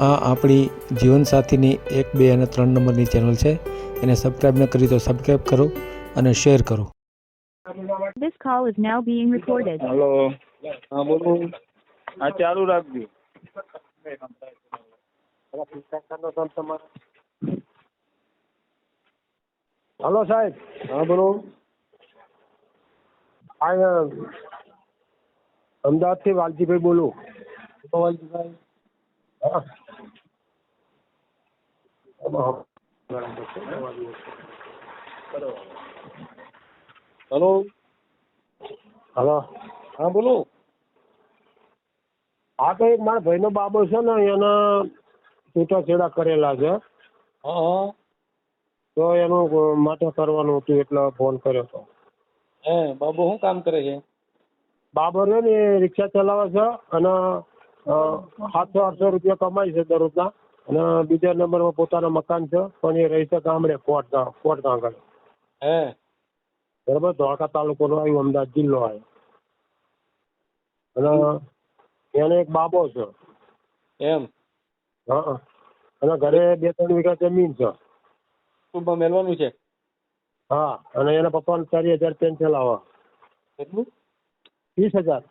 આ આપણી જીવનસાથીની એક બે અને ત્રણ નંબરની ચેનલ છે. એને સબસ્ક્રાઈબ ન કરી તો સબસ્ક્રાઈબ કરો અને શેર કરો. This call is now being recorded. Hello હા બોલો. હા ચાલુ રાખજો. હલો સાહેબ. હા બોલો. અમદાવાદ અમદાવાદથી વાલજીભાઈ બોલું. હા. હલો હલો હા બોલો. હા તો એક મારા ભાઈનો બાબો છે ને એના છૂટાછેડા કરેલા છે. હા તો એનું માટે કરવાનું હતું એટલે ફોન કર્યો હતો હે બાબો શું કામ કરે છે? બાબો ને રિક્ષા ચલાવે છે અને સાતસો આઠસો રૂપિયા કમાય છે દરરોજના. અને બીજા નંબરમાં પોતાના મકાન છે પણ એ રહી છે ગામડે કોટ કોટ આગળ. હે? બરાબર ધોળકા તાલુકોનો આવ્યો અમદાવાદ જિલ્લો આવ્યો. અને એને એક બાબો છે. એમ? હા અને ઘરે બે ત્રણ વીઘા જમીન છે. કુટુંબમાં મેળવાનું છે? હા અને એના પપ્પાને ચાર હજાર પેન્શન આવે કેટલું? ત્રીસ હજાર.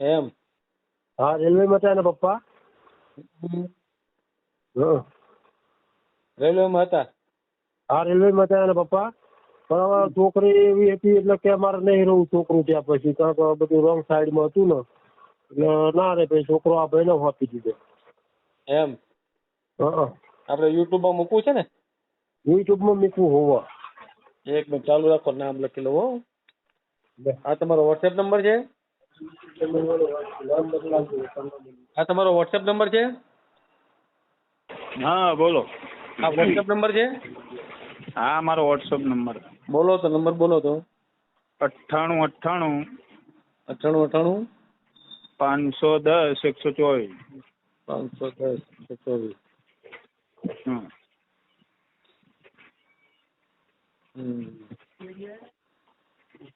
એમ? હા રેલવેમાં હતા એના પપ્પા? હા. રેલવેમાં હતા? હા રેલવેમાં હતા એના પપ્પા. પણ હવે છોકરી એવી હતી એટલે કે અમારે નહીં રહું છોકરું ત્યાં પછી કારણ કે બધું રોંગ સાઈડમાં હતું ને. એટલે ના રે ભાઈ છોકરો આ ભાઈને આપી દીધો. એમ? હા. આપણે યુટ્યુબમાં મૂકવું છે ને? યુટ્યુબમાં મૂકવું હોવા. એક મિનિટ ચાલુ રાખો નામ લખી લો હો. આ તમારો વોટ્સએપ નંબર છે? આ તમારો વોટ્સએપ નંબર છે? હા બોલો. આ વોટ્સએપ નંબર છે? હા મારો વોટ્સઅપ નંબર બોલો તો નંબર બોલો તો. અઠ્ઠાણું અઠ્ઠાણું. અઠ્ઠાણું અઠ્ઠાણું. પાંચસો દસ એકસો ચોવીસ. પાંચસો દસ એકસો ચોવીસ.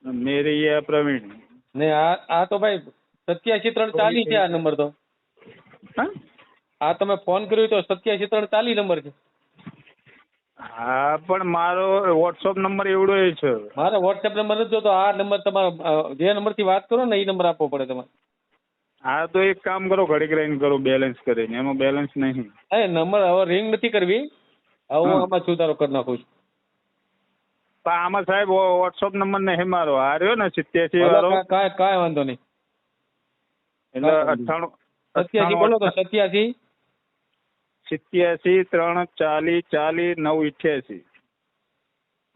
મેરી પ્રવીણ. ને આ આ તો ભાઈ સત્યાસી ત્રણ ચાલી છે આ નંબર તો. હા? આ તમે ફોન કર્યો તો સત્યાસી ત્રણ ચાલી નંબર છે. હા પણ મારો વોટ્સઅપ નંબર એવડો એ છે. મારે વોટ્સએપ નંબર નથી જોતો આ નંબર તમારો જે જે નંબરથી વાત કરો ને એ નંબર આપવો પડે તમારે. હા તો એક કામ કરો ઘડીક રહીને કરો બેલેન્સ કરીને. એમાં બેલેન્સ નહીં. એ નંબર હવે રિંગ નથી કરવી. હવે હું હા. આમાં સુધારો કરી નાખું છું. પણ આમાં સાહેબ વોટ્સઅપ નંબર નહીં મારો? આ રહ્યો ને સિત્યાસી વાળો? કાંઈ કાંઈ વાંધો નહીં. એટલે અઠાણું અઠ્ઠાણું સત્યાસી બોલો તો સત્યાસી. સિત્યાસી ત્રણ ચાલી ચાલી નવ ઇઠ્યાસી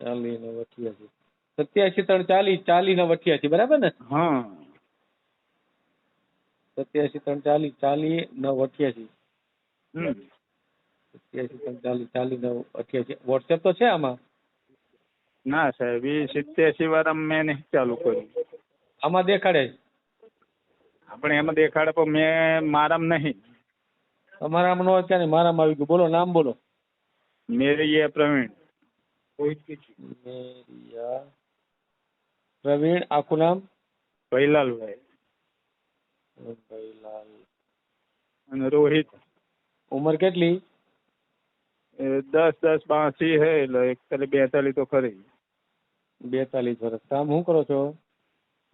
ચાલી નવ અઠ્યાસી. સત્યાસી ત્રણ ચાલી ચાલી નવ અઠ્યાસી બરાબર ને? હા. સત્યાસી ત્રણ ચાલી ચાલી નવ અઠ્યાસી. સત્યાસી ત્રણ ચાલી ચાલી નવ અઠ્યાસી. વોટ્સએપ તો છે આમાં? ના સાહેબ એ સિત્યાસી વાળા મેં નહીં ચાલુ કર્યું. આમાં દેખાડે છે. આપણે એમાં દેખાડે પણ મેં મારામાં નહીં. તમારામાં નો અત્યારે મારામાં આવી ગયું. બોલો નામ બોલો. મેરી એ પ્રવીણ. મેરિયા પ્રવીણ આખું નામ? ભૈલાલભાઈ. ભૈલાલ. અને રોહિત. ઉંમર કેટલી? દસ દસ બાસી હે એટલે એકતાલીસ બેતાલીસ તો ખરી. બેતાલીસ વર્ષ. કામ શું કરો છો?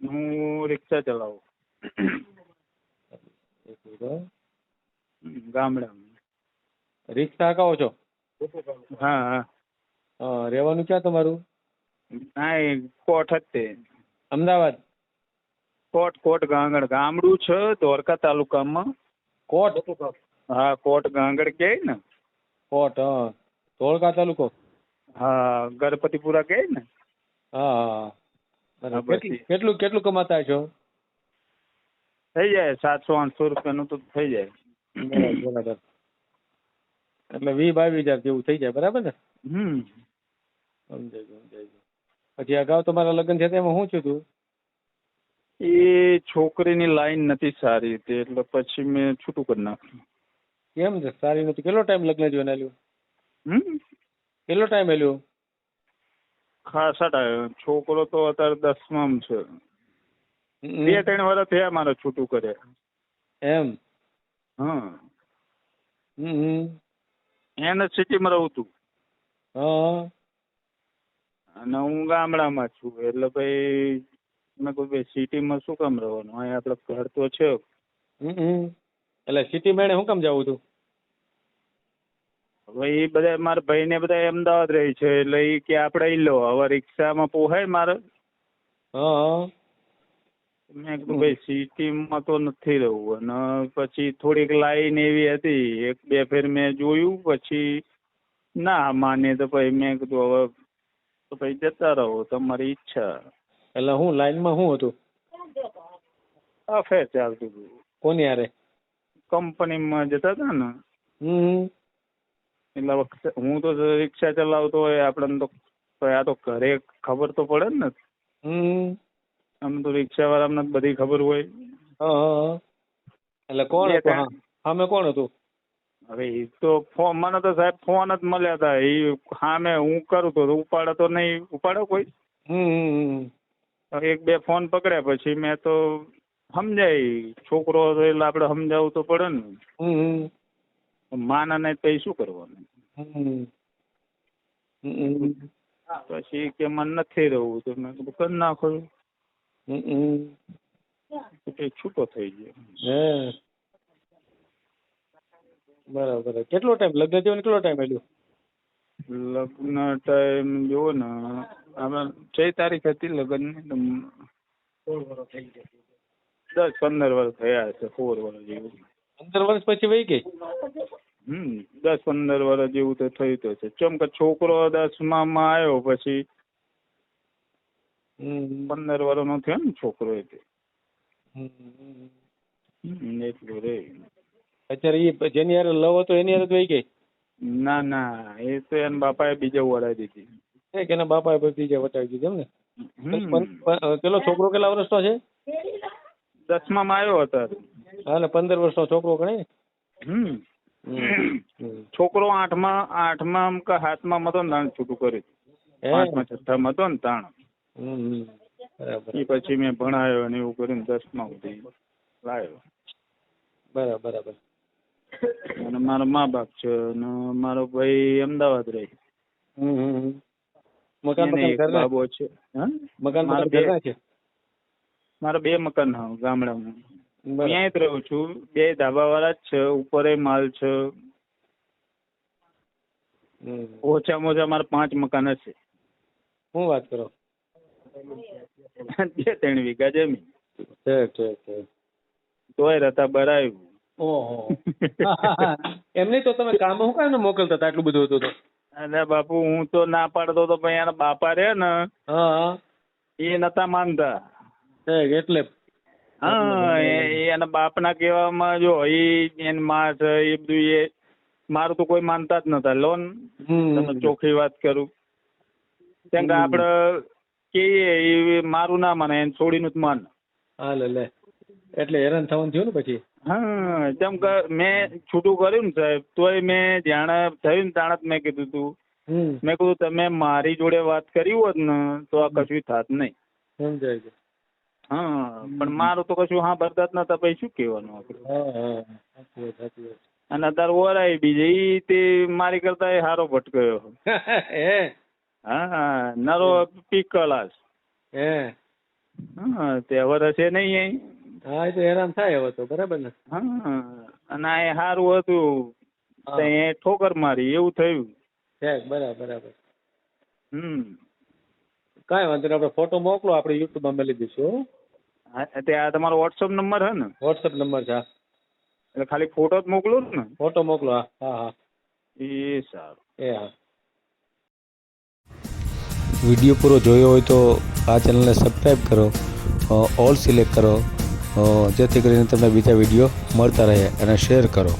હું રિક્ષા ચલાવું. ગામડામાં. રિક્ષા કહો છો? હા હા. હા રહેવાનું ક્યાં તમારું? ના એ કોટ જ તે અમદાવાદ? કોટ કોટ ગાંગડ ગામડું છે દ્વારકા તાલુકામાં. કોટ? હા કોટ ગાંગડ કે ને? કોટ હા. ધોળકા તાલુકો? હા ગણપતિપુરા કહે ને? હા હા. બરાબર. કેટલું કેટલું કમાતા છો? થઈ જાય સાતસો આઠસો રૂપિયાનું તો થઈ જાય. બરાબર એટલે વી બાવીસ હજાર જેવું થઈ જાય બરાબર ને? હમ. સમજાય પછી અગાઉ તમારા લગ્ન છે તેમાં શું થયું હતું? એ છોકરીની લાઈન નથી સારી તે એટલે પછી મેં છૂટું કરી નાખ્યું. કેમ છે? સારી નથી. કેટલો ટાઈમ લગ્ન જોઈને આલ્યું? હમ? કેટલો ટાઈમ આલ્યો? ખાસા ટાઈમ છોકરો તો અત્યારે દસમામ છે. બે ત્રણ વર્ષ થયા મારે છૂટું કરે. એમ? હા. હમ. એને સિટીમાં રહું છું હા. અને હું ગામડામાં છું. એટલે ભાઈ મેં ભાઈ સિટીમાં શું કામ રહેવાનું? અહીંયા આપણે ઘર તો છે. એટલે સિટીમાં એને શું કામ જવું હતું હવે એ બધા મારા ભાઈને બધા અમદાવાદ રહે છે એટલે એ કે આપણે ઈ લો. હવે રિક્ષામાં પોહાય મારે. હા. હા મેં કીધું ભાઈ સિટીમાં તો નથી રહેવું. અને પછી થોડીક લાઈન એવી હતી. એક બે ફેર મેં જોયું પછી ના માને તો પછી મેં કીધું હવે તો પછી જતા રહો તમારી ઈચ્છા. એટલે હું લાઈનમાં શું હતું? અફેર ચાલતું હતું. કોની હારે? કંપનીમાં જતા હતા ને. એટલા વખતે હું તો રિક્ષા ચલાવતો હોય આપણને તો આ તો ઘરે ખબર તો પડે ને. આમ તો રિક્ષા વાળાને બધી ખબર હોય. એટલે કોણ સામે કોણ હતું? હવે એ તો ફોન મને તો સાહેબ ફોન જ મળ્યા હતા એ સામે હું કરું તો ઉપાડે તો નહીં ઉપાડે કોઈ. એક બે ફોન પકડ્યા પછી મેં તો સમજાય. છોકરો હતો એટલે આપણે સમજાવવું તો પડે ને. માન અને પછી શું કરવાનું. પછી કે મને નથી રહેવું તો મેં કીધું કરી નાખો. છૂટો થઈ ગયો. હે. બરાબર. કેટલો ટાઈમ લગ્ન થયો કેટલો ટાઈમ આવ્યો લગ્ન ટાઈમ જુઓ ને આપણે છ તારીખ હતી લગ્નની દસ પંદર વર્ષ થયા છે સોળ વર્ષ જેવું. પંદર વર્ષ પછી વહી ગઈ? હમ દસ પંદર વર્ષ જેવું તો થયું તો છે. ચમ કે છોકરો દસમામાં આવ્યો પછી પંદર પંદર વર્ષનો થયો ને છોકરો એ તે. હમ. હમ, એટલું રે. અત્યારે એ જેની હારે લવ હતો એની હારે વહી ગઈ? ના ના એ તો એના બાપાએ બીજે વડાવી દીધી. કે એના બાપાએ પછી જે વટાવી દીધી એમ ને? પેલો છોકરો કેટલા વર્ષનો છે? દસમામાં આવ્યો હતો. હા ને પંદર વર્ષનો છોકરો ગણે હમ. છોકરો આઠમાં આઠમાં કે હાથમાં હતો ને તાણ છૂટું કર્યું? પાંચમા છઠ્ઠામાં હતો ને તાણ એ પછી મેં ભણાયો અને એવું કરીને દસમા સુધી લાવ્યો બરાબર બરાબર. અને મારા મા બાપ છે અને મારો ભાઈ અમદાવાદ રહે. મકાન બાબો છે. હા? મકાન મારા છે? મારા બે મકાન હા ગામડામાં. અહીંયા જ રહું છું. બે ધાબા વાળા જ છે ઉપર માલ છે. ઓછામાં ઓછા મારા પાંચ મકાન હશે. શું વાત કરો? બે ત્રણ વીઘા જમીન. ઠીક ઠીક ઠીક. તોય રતા બરાયું. ઓહો. એમ તો તમે કામ હું કામ મોકલતા હતા આટલું બધું હતું તો? અરે બાપુ હું તો ના પાડતો તો પણ એના બાપા રે ને એ નતા માનતા. એટલે હા એના બાપના કહેવામાં જો એ એની માં છે એ બધું એ મારું તો કોઈ માનતા જ નતા. લોન. તમે ચોખ્ખી વાત કરું. કેમ કે આપણે કહીએ મારું ના માને એને છોડીનું જ માન. હાલ લે એટલે હેરાન થવાનું થયું ને પછી? હા કેમ કે મેં છૂટું કર્યું ને સાહેબ તોય મેં જાણે થયું ને તાણે જ મેં કીધું તું. મેં કીધું તમે મારી જોડે વાત કરી હોત ને તો આ કશું થાત નહીં. સમજાય હા પણ મારું તો કશું હા બરદાત નતા પછી શું કહેવાનું આપણે? વાત અને તાર ઓરાય બીજે ઈ તે મારી કરતા એ હારો ભટક્યો. હે? હા નરો પીકલાસ હે? હા તે હવે હશે નહીં અહીં. હા એ તો હેરાન થાય હવે તો બરાબર ને? હા અને આ સારું હતું. એ ઠોકર મારી એવું થયું. બરાબર બરાબર. હમ. કાંઈ વાંધો નહીં આપણે ફોટો મોકલો આપણે યુટ્યુબમાં મેલી દઈશું હો. તે આ તમારો વોટ્સઅપ નંબર હે ને? વોટ્સઅપ નંબર છે હા. એટલે ખાલી ફોટો જ મોકલો ને? ફોટો મોકલો હા હા હા. એ સારું. એ હા. વીડિયો પૂરો જોયો હોય તો આ ચેનલને સબસ્ક્રાઈબ કરો અ, ઓલ સિલેક્ટ કરો અ, જેથી કરીને તમને બીજા વીડિયો મળતા રહે અને શેર કરો.